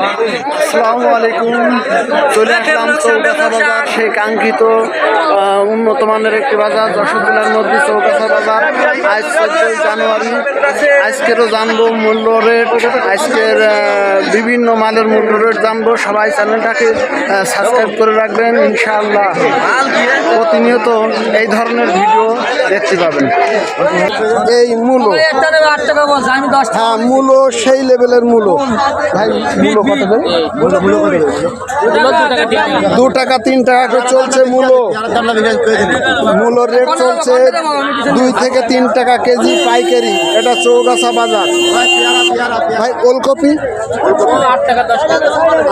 আসসালামু আলাইকুম। চলে আসলাম চৌগাছা বাজার সেই কাঙ্ক্ষিত উন্নত মানের একটি বাজার যশোর জেলার মধ্যে চৌগাছা বাজার আজ চোদ্দই জানুয়ারি। আজকেরও জানব মূল্য রেট। আজকের বিভিন্ন মালের মূল্য রেট জানব। সবাই চ্যানেলটাকে সাবস্ক্রাইব করে রাখবেন ইনশাআল্লাহ। প্রতিনিয়ত এই ধরনের ভিডিও দেখতে পাবেন। এই দশ হ্যাঁ মূল্য সেই লেভেলের মূল্য ভাই মূল্য দু টাকা, তিন টাকা করে চলছে মূল্য মূল্য রেট চলছে দুই থেকে তিন টাকা কেজি পাইকারি। এটা চৌগাছা বাজার। ভাই, ওলকপি?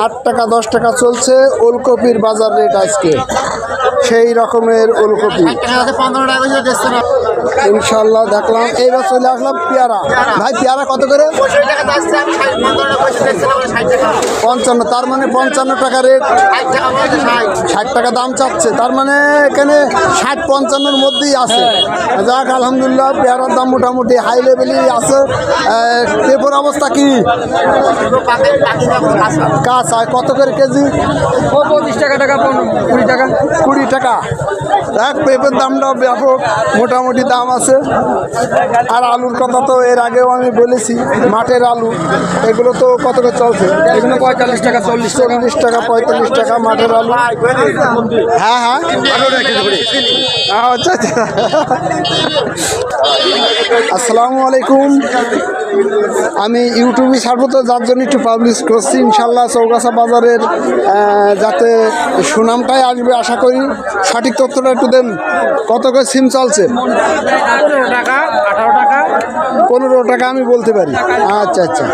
আট টাকা, দশ টাকা চলছে ওলকপির বাজার রেট আজকে। সেই রকমের ওলকপি। ইনশাল্লাহ দেখলাম। এইবার চলে আসলাম পেয়ারা। ভাই পেয়ারা কত করে? পঞ্চান্ন তার মানে পঞ্চান্ন টাকা রেট ষাট টাকা দাম চাচ্ছে। তার মানে এখানে ষাট পঞ্চান্নর মধ্যেই আছে। যাক আলহামদুলিল্লাহ পেয়ারার দাম মোটামুটি হাই লেভেলই আছে। পেঁপের অবস্থা কি? কাঁচা। কত করে কেজি? পঁচিশ টাকা টাকা কুড়ি টাকা। কুড়ি টাকা। দেখ পেপের দামটা ব্যাপক। মোটামুটি দাম আছে। আর আলুর কথা তো এর আগেও আমি বলেছি মাঠের আলু এগুলো তো কত করে চলছে? এগুলো পঁয়তাল্লিশ টাকা চল্লিশ টাকা। চল্লিশ টাকা পঁয়তাল্লিশ টাকা মাঠের আলু। হ্যাঁ হ্যাঁ। আচ্ছা আচ্ছা। আসসালামু আলাইকুম। আমি ইউটিউবে ছাড়বো যার জন্য একটু পাবলিশ করছি ইনশাল্লাহ চৌগাছা বাজারের যাতে সুনামটাই আসবে, আশা করি সঠিক তথ্যটা একটু দেন। কত করে সিম চলছে? টাকা, আঠারো টাকা পনেরো টাকা আমি বলতে পারি। আচ্ছা আচ্ছা।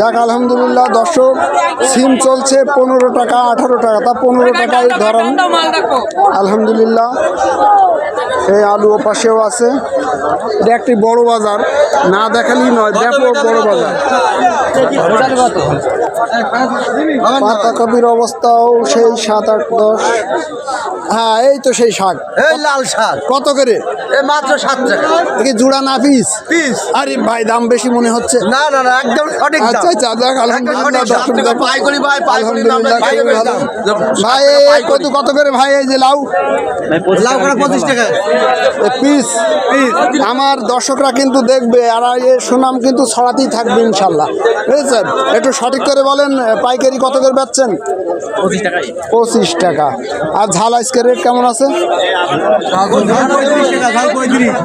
যাক আলহামদুলিল্লাহ দর্শক সিম চলছে পনেরো টাকা আঠারো টাকা। তা পনেরো টাকায় ধরান আলহামদুলিল্লাহ এই আলু ও পাশেও আছে। এটা একটি বড় বাজার না দেখালেই নয় ব্যাপক বড় বাজার। পাতাকপির অবস্থাও সেই সাত আট দশ। হ্যাঁ এই তো সেই শাক। এই লাল শাক। কত করে? এই মাত্র সাত টাকা। জোড়া না পিস? পিস আরে ভাই দাম বেশি মনে হচ্ছে। না না না একদম সঠিক দাম। আচ্ছা আচ্ছা যাক আলহামদুলিল্লাহ সঠিক দর্শক দাম। পাইকারি ভাই, ভালো। দাম। ভাই কত কত করে ভাই এই যে লাউ? লাউ করে পঁচিশ টাকা। পিস আমার দর্শকরা কিন্তু দেখবে আর এর সুনাম কিন্তু ছড়াতেই থাকবে ইনশাল্লাহ। বুঝেছেন? একটু সঠিক করে বলেন পাইকারি কত করে বেচছেন? পঁচিশ টাকাই। পঁচিশ টাকা। আর ঝাল আজকের রেট কেমন আছে?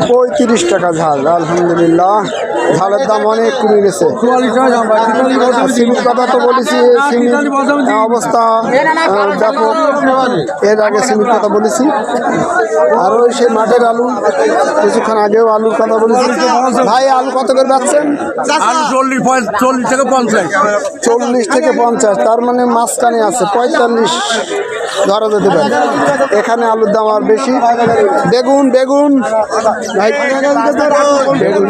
পঁয়ত্রিশ টাকা ঝাল আলহামদুলিল্লাহ। ঝালের দাম অনেক কমে গেছে। সিমের কথা তো বলেছি সিমের অবস্থা ব্যাপক। এর আগে সিমের কথা বলেছি। আর ওই সেই মাঠের আলু কিছুক্ষণ আগেও আলুর কথা বলেছি। ভাই আলু কত করে যাচ্ছেন চল্লিশ চল্লিশ থেকে পঞ্চাশ। চল্লিশ থেকে পঞ্চাশ তার মানে মাঝখানে আছে পঁয়তাল্লিশ ধরা যেতে পারে। এখানে আলুর দাম আর বেশি। বেগুন বেগুন। ভাই বেগুন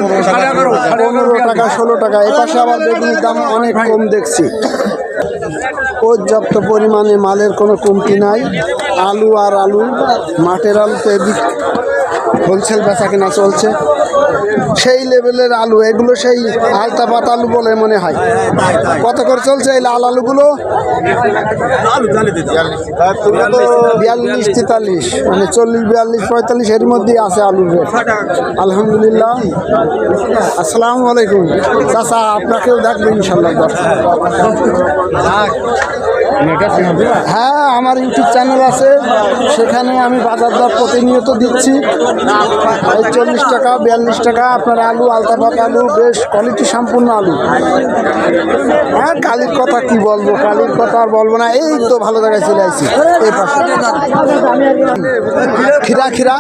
পনেরো টাকা। ষোলো টাকা। এপাশে আবার বেগুনের দাম অনেক কম দেখছি। পর্যাপ্ত পরিমাণে মালের কোনো কমতি নাই। আলু আর আলু মাঠের আলু তো এদিক হোলসেল বেচা কেনা চলছে। সেই লেভেলের আলু, এগুলো সেই আলতা পাতা আলু বলে মনে হয়। কত করে চলছে এই লাল আলুগুলো? বিয়াল্লিশ তেতাল্লিশ মানে চল্লিশ, বিয়াল্লিশ, পঁয়তাল্লিশ এর মধ্যেই আছে রেট। আলহামদুলিল্লাহ। আসসালামু আলাইকুম। চাচা, আপনাকেও দেখবেন ইনশাল্লাহ। হ্যাঁ আমার ইউটিউব চ্যানেল আছে। সেখানে আমি বাজার দর প্রতিনিয়ত দিচ্ছি। চল্লিশ টাকা, বিয়াল্লিশ টাকা, আপনার আলু আলতাপাক আলু, বেশ কোয়ালিটি সম্পূর্ণ আলু। হ্যাঁ কালির কথা কি বলব? কালির কথা আর বলব না। এই তো ভালো জায়গায় চলে আসছি এই পাশে। খিরা খিরা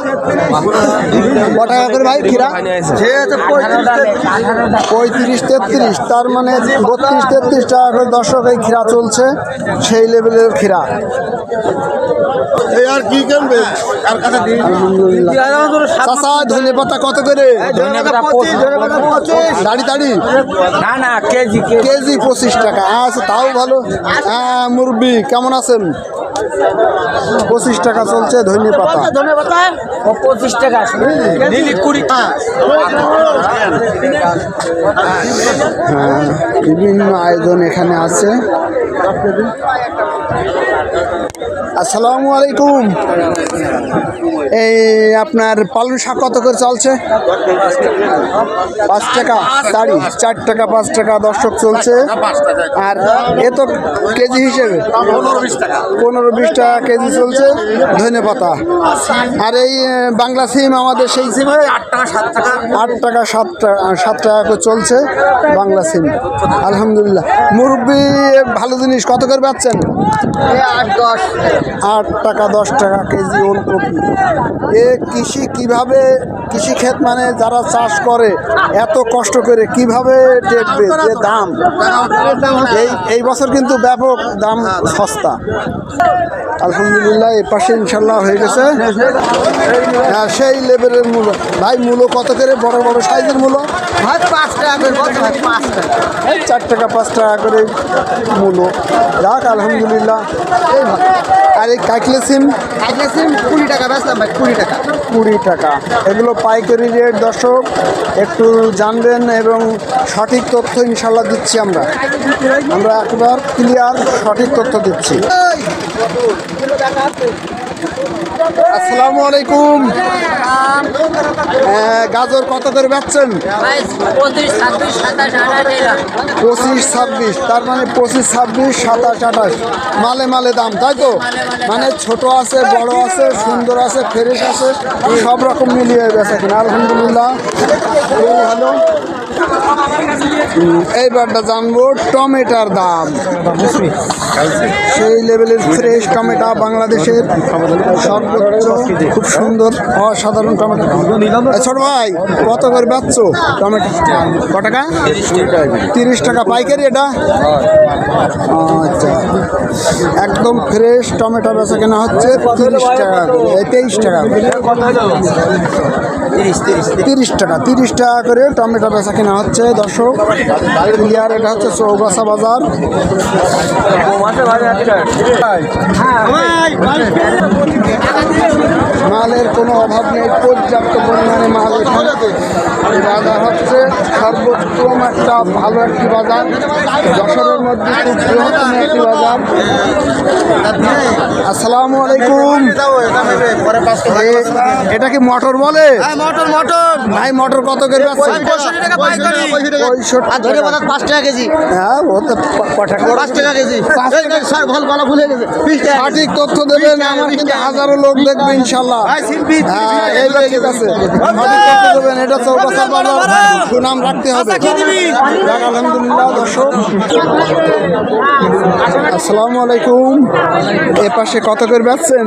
ক টাকা করে ভাই খিরা পঁয়ত্রিশ, তেত্রিশ। তার মানে বত্রিশ, তেত্রিশ টাকা করে দর্শক এই খিরা চলছে। সেই লেভেলের খিরা এই আর কি কিনবে আর চাষা ধনে পাতা কত করে? দাড়ি দাড়ি? না না কেজি কেজি। পঁচিশ টাকা। আচ্ছা তাও ভালো। হ্যাঁ মুরব্বি কেমন আছেন? পঁচিশ টাকা চলছে ধনে পাতা। পঁচিশ টাকা কুড়ি হ্যাঁ বিভিন্ন আয়োজন এখানে আছে। রাখতে দিন আসসালামু আলাইকুম। এই আপনার পালন শাক কত করে চলছে? পাঁচ টাকা দাড়ি চার টাকা পাঁচ টাকা দর্শক চলছে। আর এ তো কেজি হিসেবে পনেরো বিশ টাকা কেজি চলছে ধনে পাতা। আর এই বাংলা সিম আমাদের সেই সিম আট টাকা সাত টাকা। আট টাকা সাত টাকা সাত টাকা করে চলছে বাংলা সিম। আলহামদুলিল্লাহ। মুরব্বি ভালো জিনিস কত করে পাচ্ছেন? আট দশ। আট টাকা দশ টাকা কেজি ওলকপি। এ কৃষি কীভাবে কৃষি ক্ষেত মানে যারা চাষ করে এত কষ্ট করে কীভাবে টেকবে যে দাম? এই এই বছর কিন্তু ব্যাপক দাম সস্তা। আলহামদুলিল্লাহ এ পাশে ইনশাল্লাহ হয়ে গেছে। হ্যাঁ সেই লেভেলের মূল্য ভাই মূল্য কত করে? বড় বড় সাইজের মূল্য ভাই পাঁচ টাকা করে পাঁচ চার টাকা পাঁচ টাকা করে মূল্য যাক আলহামদুলিল্লাহ। এই। আর এই কাইকলে সিম? আজকে সিম কুড়ি টাকা বেচলাম ভাই কুড়ি টাকা। কুড়ি টাকা। এগুলো পাইকারি রেট দর্শক একটু জানবেন এবং সঠিক তথ্য ইনশাল্লাহ দিচ্ছি আমরা। আমরা একবার ক্লিয়ার সঠিক তথ্য দিচ্ছি। আসসালামু আলাইকুম। হ্যাঁ, গাজর কত করে বেচছেন? পঁচিশ ছাব্বিশ তার মানে পঁচিশ ছাব্বিশ সাতাশ আঠাশ। মালে মালে দাম তাই তো? মানে ছোট আছে বড় আছে সুন্দর আছে ফ্রেশ আছে সব রকম মিলিয়ে গেছে আলহামদুলিল্লাহ ভালো এইবারটা জানব টমেটার দাম। সেই লেভেলের ফ্রেশ টমেটো বাংলাদেশের সর্বোচ্চ, খুব সুন্দর, অসাধারণ টমেটো। ছোট ভাই, কত করে বেচছ টমেটো? ক টাকা? তিরিশ টাকা পাইকারি এটা? আচ্ছা। একদম ফ্রেশ টমেটো বেচা কেনা হচ্ছে তিরিশ টাকা তেইশ টাকা তিরিশ টাকা তিরিশ টাকা করে টমেটো বেচা কেনা হচ্ছে, দর্শক। ক্লিয়ার এটা হচ্ছে চৌগাছা বাজার। মালের কোনো অভাব নেই, পর্যাপ্ত পরিমাণে মাল এখানে বাজার হচ্ছে। সর্বোত্তম একটা ভালো একটি বাজার। যশোরের মধ্যে খুব বৃহত্তম একটি বাজার। আসসালামু আলাইকুম। এটা কি মটর বলে? মটর মটর। ভাই মটর কত করে। পাঁচ টাকা কেজি। হ্যাঁ ও তো টাকা পাঁচ টাকা কেজি। এই, এই। সঠিক তথ্য দেবেন আমার কিন্তু হাজারো লোক দেখবে ইনশাল্লাহ। হ্যাঁ এইবার ঠিক আছে। দেবেন এটা চৌকাছা বাজার। সুনাম রাখতে হবে। যাক, আলহামদুলিল্লাহ দর্শক। আসসালামু আলাইকুম। এ পাশে কত করে বেচছেন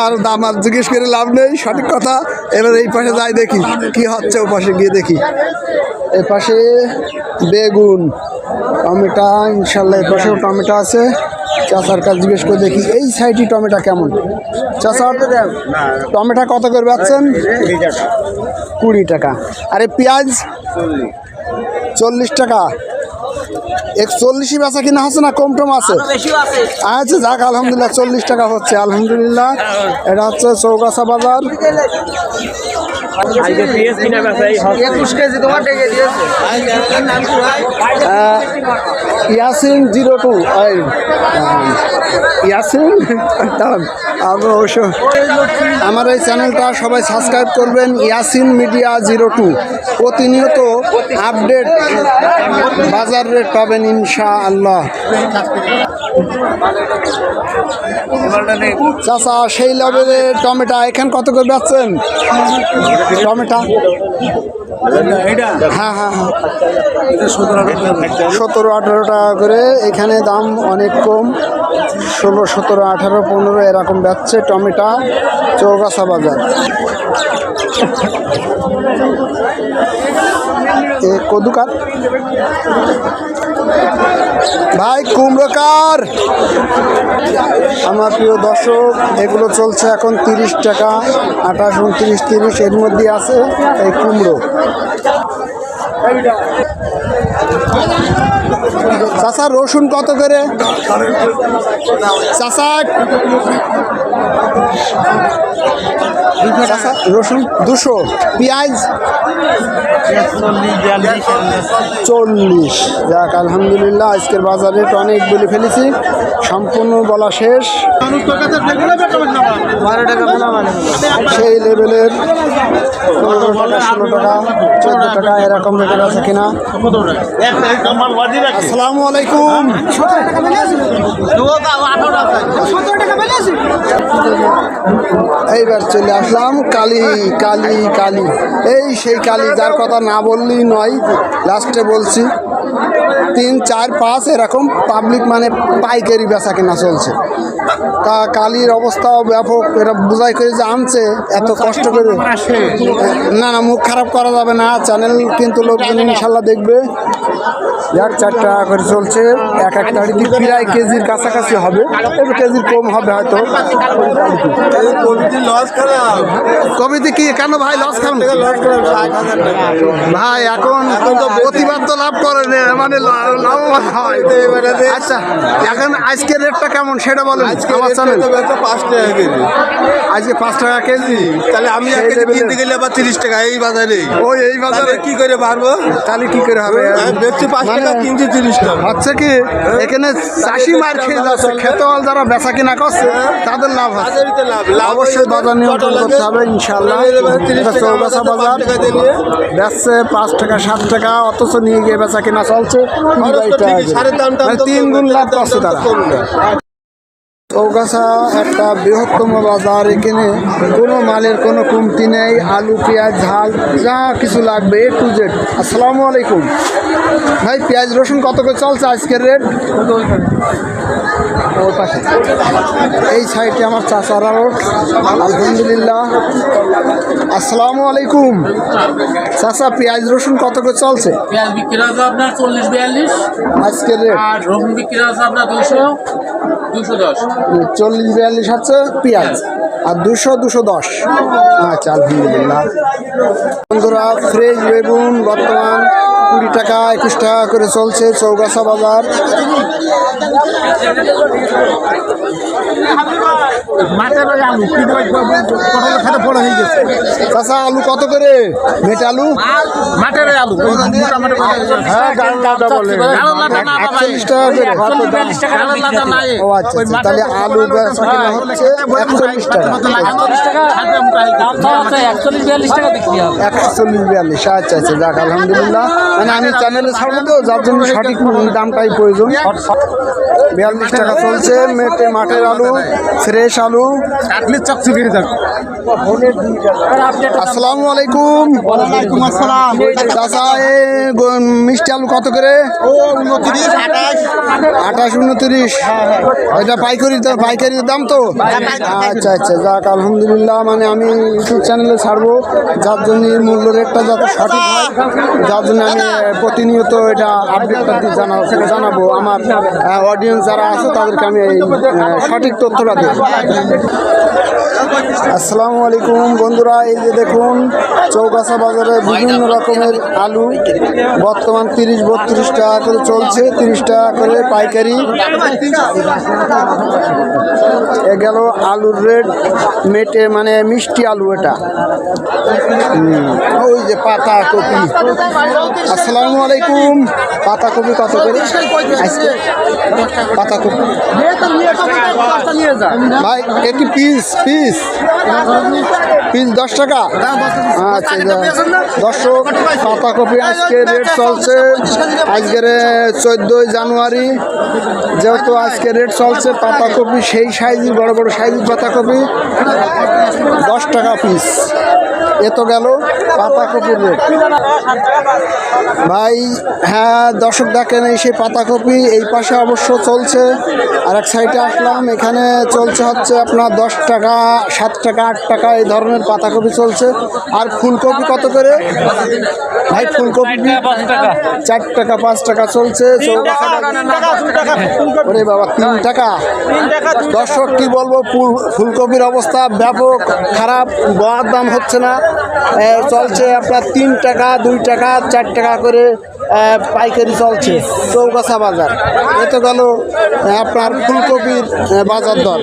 আর দাম আর জিজ্ঞেস করে লাভ নেই সঠিক কথা। এবার এই পাশে যাই দেখি কি হচ্ছে ও পাশে গিয়ে দেখি। এ পাশে বেগুন টমেটো ইনশাল্লাহ এ পাশেও টমেটো আছে। চাচার কাজ জিজ্ঞেস করে দেখি এই সাইডে টমেটো কেমন? চাষার টমেটো কত করে পাচ্ছেন কুড়ি টাকা। আরে পেঁয়াজ? চল্লিশ টাকা। একচল্লিশই বেচা কিনা আছে না কম টম আছে? আছে। আচ্ছা যাক আলহামদুলিল্লাহ চল্লিশ টাকা হচ্ছে আলহামদুলিল্লাহ। এটা হচ্ছে চৌগাছা বাজার। ইয়াসিন জিরো টু ইয়াসিন দাঁড়ান, আমি অবশ্য আমার এই চ্যানেলটা সবাই সাবস্ক্রাইব করবেন ইয়াসিন মিডিয়া জিরো টু। প্রতিনিয়ত আপডেট বাজার রেট পাবেন ইনশা আল্লাহ চাচা, সেই লেভেলে টমেটো, এখান কত করে বেচছেন? টমেটো? হ্যাঁ হ্যাঁ হ্যাঁ। সতেরো, আঠারো টাকা করে। এখানে দাম অনেক কম। ষোলো, সতেরো, আঠারো, পনেরো এরকম বেচছে টমেটো চৌগাছা বাজার। এ কদুকার ভাই কুমড়োকার আমার প্রিয় দর্শক এগুলো চলছে এখন তিরিশ টাকা আঠাশ উনত্রিশ তিরিশ এর মধ্যে আছে এই কুমড়ো। চাচা রসুন কত করে? চাচা, রসুন দুশো পেঁয়াজ চল্লিশ। যাক আলহামদুলিল্লাহ আজকের বাজার রেট অনেক বলে ফেলেছি। সম্পূর্ণ বলা শেষ। সেই লেভেলের পনেরো টাকা ষোলো টাকা চোদ্দ টাকা এরকম রেটের আছে কিনা? আসসালামু আলাইকুম। এইবার চলে আসলাম কালী কালী কালী। এই সেই কালী যার কথা না বললেই নয় লাস্টে বলছি। তিন চার পাঁচ এরকম পাবলিক মানে পাইকারি বেচা কেনা চলছে। তা কালির অবস্থাও ব্যাপক এরা বোঝাই করে যে আনছে এত কষ্ট করে না না মুখ খারাপ করা যাবে না চ্যানেল কিন্তু লোকজন ইনশাল্লাহ দেখবে। যার চার টাকা করে চলছে এক এক তারিখে প্রায় কেজির কাছাকাছি হবে একটু কেজির কম হবে হয়তো। কবিতে কি? কেন ভাই লস খান? ভাই এখন প্রতিবাদ তো লাভ করে না, মানে লাভবান হয়। আচ্ছা এখন আজকের রেটটা কেমন? সেটা বলেন আমার চ্যানেল পাঁচ টাকা কেজি। আজকে পাঁচ টাকা কেজি? তাহলে আমি এক কেজি কিনতে গেলে আবার তিরিশ টাকা এই বাজারে। ওই এই বাজারে। কি করে পারব তাহলে কি করে হবে? আমি বেচছি পাঁচ টাকা মানে- কিনছি তিরিশ টাকা। হচ্ছে কি এখানে চাষি মার খেয়ে যাচ্ছে খেতোয়াল যারা বেচা কিনা করছে তাদের লাভ হচ্ছে লাভ লাভ অবশ্যই বাজার নিয়ন্ত্রণ করতে হবে। ইনশাল্লাহ বাজার। পাঁচ টাকা বেচছে পাঁচ টাকা সাত টাকা অথচ নিয়ে গিয়ে বেচা কেনা চলছে। কুড়ি খরচ বাইশ তো টাকা ঠিকই, করে। সারের দাম টাম মানে তিন গুণ লাভ পাচ্ছে তারা। চৌগাছা একটা বৃহত্তম বাজার। এখানে কোনো মালের কোনো কমতি নেই আলু পেঁয়াজ ঝাল যা কিছু লাগবে এ টু জেড আসসালামু আলাইকুম। ভাই পেঁয়াজ রসুন কত করে চলছে আজকের রেট? ওর পাশে এই সাইডে আমার চাচারা রোড। আলহামদুলিল্লাহ। আসসালামু আলাইকুম। চাচা পেঁয়াজ রসুন কত করে চলছে? পেঁয়াজ বিক্রি আছে আপনার চল্লিশ বিয়াল্লিশ। আজকের রেট? আর রসুন বিক্রি আছে আপনার দুশো দুশো দশ। চল্লিশ বিয়াল্লিশ হচ্ছে পেঁয়াজ। আর দুশো দুশো দশ। আচ্ছা আলহামদুলিল্লাহ। বন্ধুরা ফ্রেশ বেগুন বর্তমান কুড়ি টাকা একুশ টাকা করে চলছে চৌগাছা বাজার। চাষা আলু কত করে? মেটে আলু? মাঠের আলু হ্যাঁ একচল্লিশ টাকা করে। ও আচ্ছা আচ্ছা তাহলে আলু হচ্ছে একচল্লিশ টাকা। একচল্লিশ বিয়াল্লিশ টাকা বিক্রি হবে। একচল্লিশ বিয়াল্লিশ আচ্ছা আচ্ছা যাক আলহামদুলিল্লাহ। মানে আমি চ্যানেলে ছাড়বো তো যার জন্য সঠিক দামটাই প্রয়োজন। বিয়াল্লিশ টাকা চলছে মেটে মাঠের আলু ফ্রেশ আলু। আসসালামু আলাইকুম। ওয়ালাইকুম আসসালাম। চাচা এ মিষ্টি আলু কত করে? আঠাশ। উনত্রিশ। এটা পাইকারি পাইকারির দাম তো? আচ্ছা আচ্ছা যাক আলহামদুলিল্লাহ মানে আমি ইউটিউব চ্যানেলে ছাড়বো যার জন্য মূল্য রেটটা যাতে সঠিক হয় যার জন্য আমি প্রতিনিয়ত এটা আপডেটটা দিয়ে জানা- জানাব। আমার অডিয়েন্স যারা আছে তাদেরকে আমি এই সঠিক তথ্যটা দেবো। আসসালামু আলাইকুম বন্ধুরা এই যে দেখুন চৌগাছা বাজারে বিভিন্ন রকমের আলু বর্তমান তিরিশ বত্রিশ টাকা করে চলছে তিরিশ টাকা করে পাইকারি। এ গেল আলুর রেট মেটে মানে মিষ্টি আলু এটা। ওই যে পাতা কপি। আসসালামু আলাইকুম। পাতা কপি কত করে? পাতা কপি। ভাই, একটি পিস পিস পিস দশ টাকা? আচ্ছা দর্শক পাতাকপি আজকে রেট চলছে। আজকের চোদ্দোই জানুয়ারি। যেহেতু আজকে রেট চলছে পাতাকপি সেই সাইজের বড় বড় সাইজের পাতাকপি দশ টাকা পিস এ তো গেল পাতাকপির রেট। ভাই হ্যাঁ দর্শক দেখেন এই সেই পাতাকপি এই পাশে অবশ্য চলছে। আর এক সাইডে আসলাম এখানে চলছে হচ্ছে আপনার দশ টাকা সাত টাকা আট টাকা এই ধরনের পাতাকপি চলছে। আর ফুলকপি কত করে? ভাই ফুলকপি চার টাকা পাঁচ টাকা। চলছে ওরে বাবা তিন টাকা। দর্শক কি বলব ফুল ফুলকপির অবস্থা ব্যাপক খারাপ গোয়ার দাম হচ্ছে না। চলছে আপনার তিন টাকা, দুই টাকা, চার টাকা করে পাইকারি চলছে চৌগাছা বাজার। এতে গেল আপনার ফুলকপির বাজার দর।